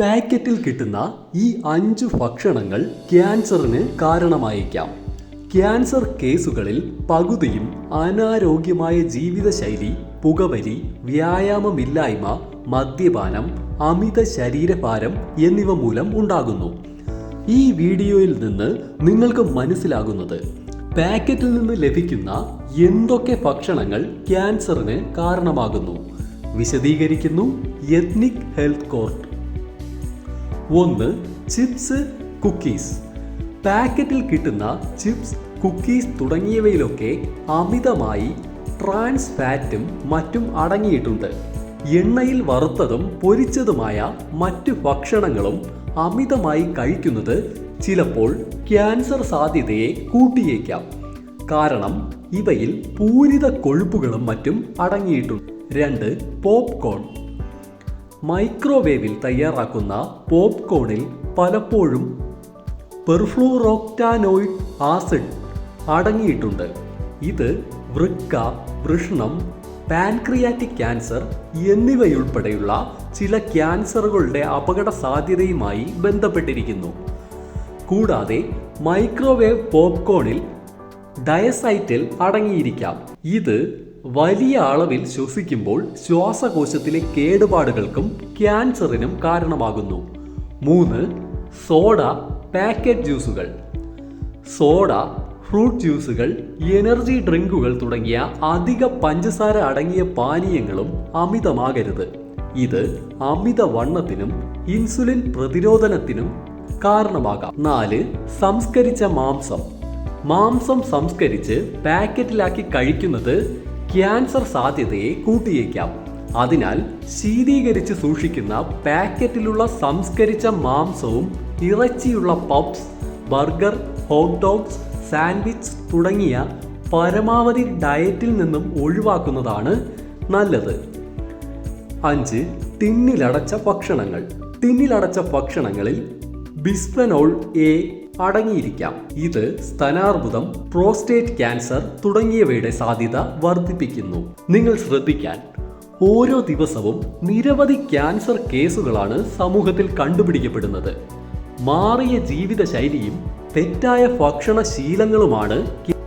പാക്കറ്റിൽ കിട്ടുന്ന ഈ അഞ്ച് ഭക്ഷണങ്ങൾ ക്യാൻസറിന് കാരണമായേക്കാം. ക്യാൻസർ കേസുകളിൽ പകുതിയും അനാരോഗ്യമായ ജീവിതശൈലി പുകവലി വ്യായാമമില്ലായ്മ മദ്യപാനം അമിത ശരീരഭാരം എന്നിവ മൂലം ഉണ്ടാകുന്നു. ഈ വീഡിയോയിൽ നിന്ന് നിങ്ങൾക്ക് മനസ്സിലാകുന്നത് പാക്കറ്റിൽ നിന്ന് ലഭിക്കുന്ന എന്തൊക്കെ ഭക്ഷണങ്ങൾ ക്യാൻസറിന് കാരണമാകുന്നു. വിശദീകരിക്കുന്നു എത്നിക് ഹെൽത്ത് കോർട്ട്. ഒന്ന് ചിപ്സ് കുക്കീസ്. പാക്കറ്റിൽ കിട്ടുന്ന ചിപ്സ് കുക്കീസ് തുടങ്ങിയവയിലൊക്കെ അമിതമായി ട്രാൻസ് ഫാറ്റും മറ്റും അടങ്ങിയിട്ടുണ്ട്. എണ്ണയിൽ വറുത്തതും പൊരിച്ചതുമായ മറ്റു ഭക്ഷണങ്ങളും അമിതമായി കഴിക്കുന്നത് ചിലപ്പോൾ ക്യാൻസർ സാധ്യതയെ കൂട്ടിയേക്കാം. കാരണം ഇവയിൽ പൂരിത കൊഴുപ്പുകളും മറ്റും അടങ്ങിയിട്ടുണ്ട്. രണ്ട് പോപ്കോൺ. മൈക്രോവേവിൽ തയ്യാറാക്കുന്ന പോപ്കോണിൽ പലപ്പോഴും പെർഫ്ലൂറോക്റ്റാനോയിഡ് ആസിഡ് അടങ്ങിയിട്ടുണ്ട്. ഇത് വൃക്ക വൃഷ്ണം പാൻക്രിയാറ്റിക് ക്യാൻസർ എന്നിവയുൾപ്പെടെയുള്ള ചില ക്യാൻസറുകളുടെ അപകട സാധ്യതയുമായി ബന്ധപ്പെട്ടിരിക്കുന്നു. കൂടാതെ മൈക്രോവേവ് പോപ്കോണിൽ ഡയസൈറ്റിൽ അടങ്ങിയിരിക്കാം. ഇത് വലിയ അളവിൽ ശ്വസിക്കുമ്പോൾ ശ്വാസകോശത്തിലെ കേടുപാടുകൾക്കും ക്യാൻസറിനും കാരണമാകുന്നു. മൂന്ന് സോഡ പാക്കറ്റ് ജ്യൂസുകൾ. സോഡ ഫ്രൂട്ട് ജ്യൂസുകൾ എനർജി ഡ്രിങ്കുകൾ തുടങ്ങിയ അധിക പഞ്ചസാര അടങ്ങിയ പാനീയങ്ങളും അമിതമാകരുത്. ഇത് അമിതവണ്ണത്തിനും ഇൻസുലിൻ പ്രതിരോധനത്തിനും കാരണമാകാം. നാല് സംസ്കരിച്ച മാംസം. മാംസം സംസ്കരിച്ച് പാക്കറ്റിലാക്കി കഴിക്കുന്നത് ക്യാൻസർ സാധ്യതയെ കൂട്ടിയേക്കാം. അതിനാൽ ശീതീകരിച്ച് സൂക്ഷിക്കുന്ന പാക്കറ്റിലുള്ള സംസ്കരിച്ച മാംസവും ഇറച്ചിയുള്ള puffs burger hot dogs sandwich തുടങ്ങിയ പരമാവധി ഡയറ്റിൽ നിന്നും ഒഴിവാക്കുന്നതാണ് നല്ലത്. അഞ്ച് ടിന്നിലടച്ച ഭക്ഷണങ്ങൾ. ടിന്നിലടച്ച ഭക്ഷണങ്ങളിൽ ബിസ്ഫനോൾ എ അടങ്ങിയിരിക്കാം. ഇത് സ്തനാർബുദം പ്രോസ്റ്റേറ്റ് ക്യാൻസർ തുടങ്ങിയവയുടെ സാധ്യത വർദ്ധിപ്പിക്കുന്നു. നിങ്ങൾ ശ്രദ്ധിക്കാൻ ഓരോ ദിവസവും നിരവധി ക്യാൻസർ കേസുകളാണ് സമൂഹത്തിൽ കണ്ടുപിടിക്കപ്പെടുന്നത്. മാറിയ ജീവിതശൈലിയും തെറ്റായ ഭക്ഷണശീലങ്ങളുമാണ്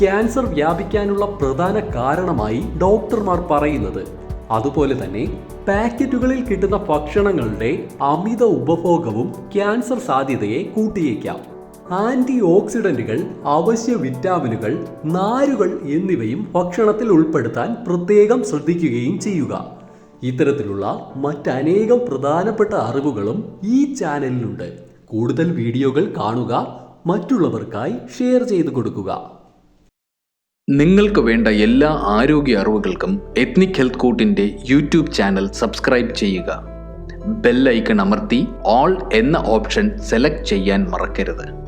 ക്യാൻസർ വ്യാപിക്കാനുള്ള പ്രധാന കാരണമായി ഡോക്ടർമാർ പറയുന്നത്. അതുപോലെ തന്നെ പാക്കറ്റുകളിൽ കിട്ടുന്ന ഭക്ഷണങ്ങളുടെ അമിത ഉപഭോഗവും ക്യാൻസർ സാധ്യതയെ കൂട്ടിയേക്കാം. ആന്റി ഓക്സിഡന്റുകൾ അവശ്യ വിറ്റാമിനുകൾ നാരുകൾ എന്നിവയും ഭക്ഷണത്തിൽ ഉൾപ്പെടുത്താൻ പ്രത്യേകം ശ്രദ്ധിക്കുകയും ചെയ്യുക. ഇത്തരത്തിലുള്ള മറ്റനേകം പ്രധാനപ്പെട്ട അറിവുകളും ഈ ചാനലിലുണ്ട്. കൂടുതൽ വീഡിയോകൾ കാണുക മറ്റുള്ളവർക്കായി ഷെയർ ചെയ്തു കൊടുക്കുക. നിങ്ങൾക്ക് വേണ്ട എല്ലാ ആരോഗ്യ അറിവുകൾക്കും എത്നിക് ഹെൽത്ത് കോട്ടിന്റെ യൂട്യൂബ് ചാനൽ സബ്സ്ക്രൈബ് ചെയ്യുക. ബെൽ ഐക്കൺ അമർത്തി ഓൾ എന്ന ഓപ്ഷൻ സെലക്ട് ചെയ്യാൻ മറക്കരുത്.